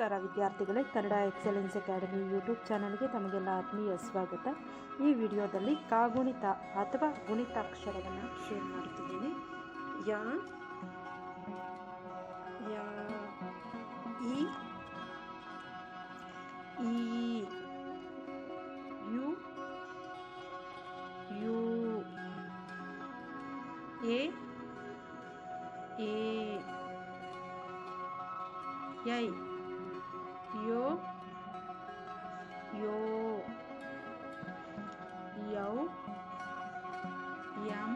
ವಿದ್ಯಾರ್ಥಿಗಳೇ. Kannada excellence academy YouTube ಚಾನಲ್ಗೆ ತಮಗೆಲ್ಲ ಆತ್ಮೀಯ ಸ್ವಾಗತ. ಈ ವಿಡಿಯೋದಲ್ಲಿ ಕಾಗುಣಿತ ಅಥವಾ ಗುಣಿತಾಕ್ಷರವನ್ನು ಶೇರ್ ಮಾಡುತ್ತಿದ್ದೀನಿ. ಯಾ ಯಾ, ಇ ಯು ಯು, ಎ ಎ ಯೋ ಯಂ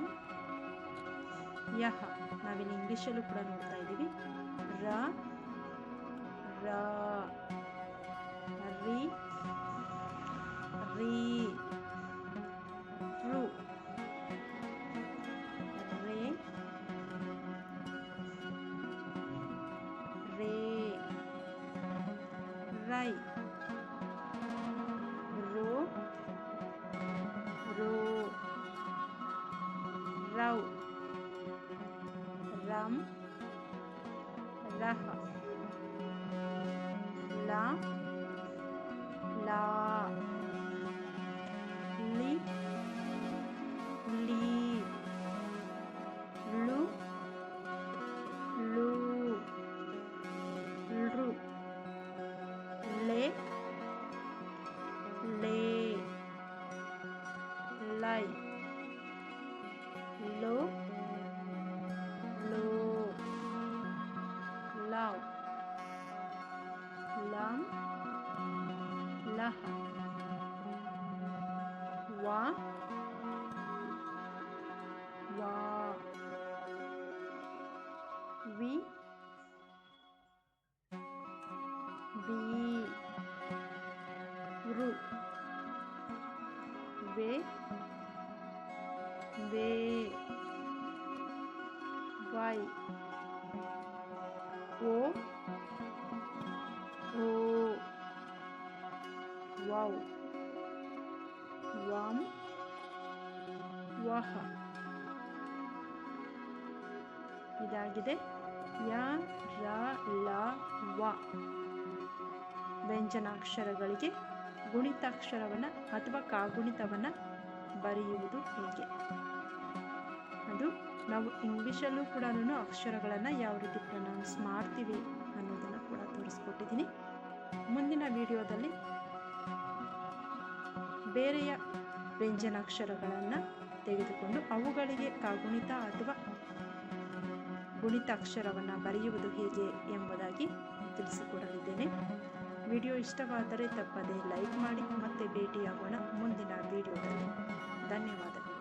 ಯಹ ನಾವಿಲ್ಲಿ ಇಂಗ್ಲೀಷಲ್ಲೂ ಕೂಡ ನೋಡ್ತಾ ಇದ್ದೀವಿ ರ ರ ರಿ ರೀ ರು ರೇ ರೇ Rai rho lam. Raha la. La. Li. Li. Lu. Lu. Ru. Le. Le. Lay raha wa wa wi bi ru. Ve. Ve. Vai. O. ವೌ ವಂ ವಹ. ಇದಾಗಿದೆ. ಯ, ರ, ಲ, ವ. ವ್ಯಂಜನಾಕ್ಷರಗಳಿಗೆ ಗುಣಿತಾಕ್ಷರವನ್ನು ಅಥವಾ ಕಾಗುಣಿತವನ್ನು ಬರೆಯುವುದು ಹೇಗೆ. ಅದು ನಾವು ಇಂಗ್ಲೀಷಲ್ಲೂ ಕೂಡ ಅಕ್ಷರಗಳನ್ನು ಯಾವ ರೀತಿ ಪ್ರೊನೌನ್ಸ್ ಮಾಡ್ತೀವಿ ಅನ್ನೋದನ್ನು ಕೂಡ ತೋರಿಸ್ಕೊಟ್ಟಿದ್ದೀನಿ. ಮುಂದಿನ ವಿಡಿಯೋದಲ್ಲಿ ಬೇರೆಯ ವ್ಯಂಜನಾಕ್ಷರಗಳನ್ನು ತೆಗೆದುಕೊಂಡು ಅವುಗಳಿಗೆ ಕಾಗುಣಿತ ಅಥವಾ ಗುಣಿತಾಕ್ಷರವನ್ನು ಬರೆಯುವುದು ಹೇಗೆ ಎಂಬುದಾಗಿ ತಿಳಿಸಿಕೊಡಲಿದ್ದೇನೆ. ವಿಡಿಯೋ ಇಷ್ಟವಾದರೆ ತಪ್ಪದೆ ಲೈಕ್ ಮಾಡಿ ಮತ್ತೆ ಭೇಟಿಯಾಗೋಣ ಮುಂದಿನ ವಿಡಿಯೋದಲ್ಲಿ. ಧನ್ಯವಾದಗಳು.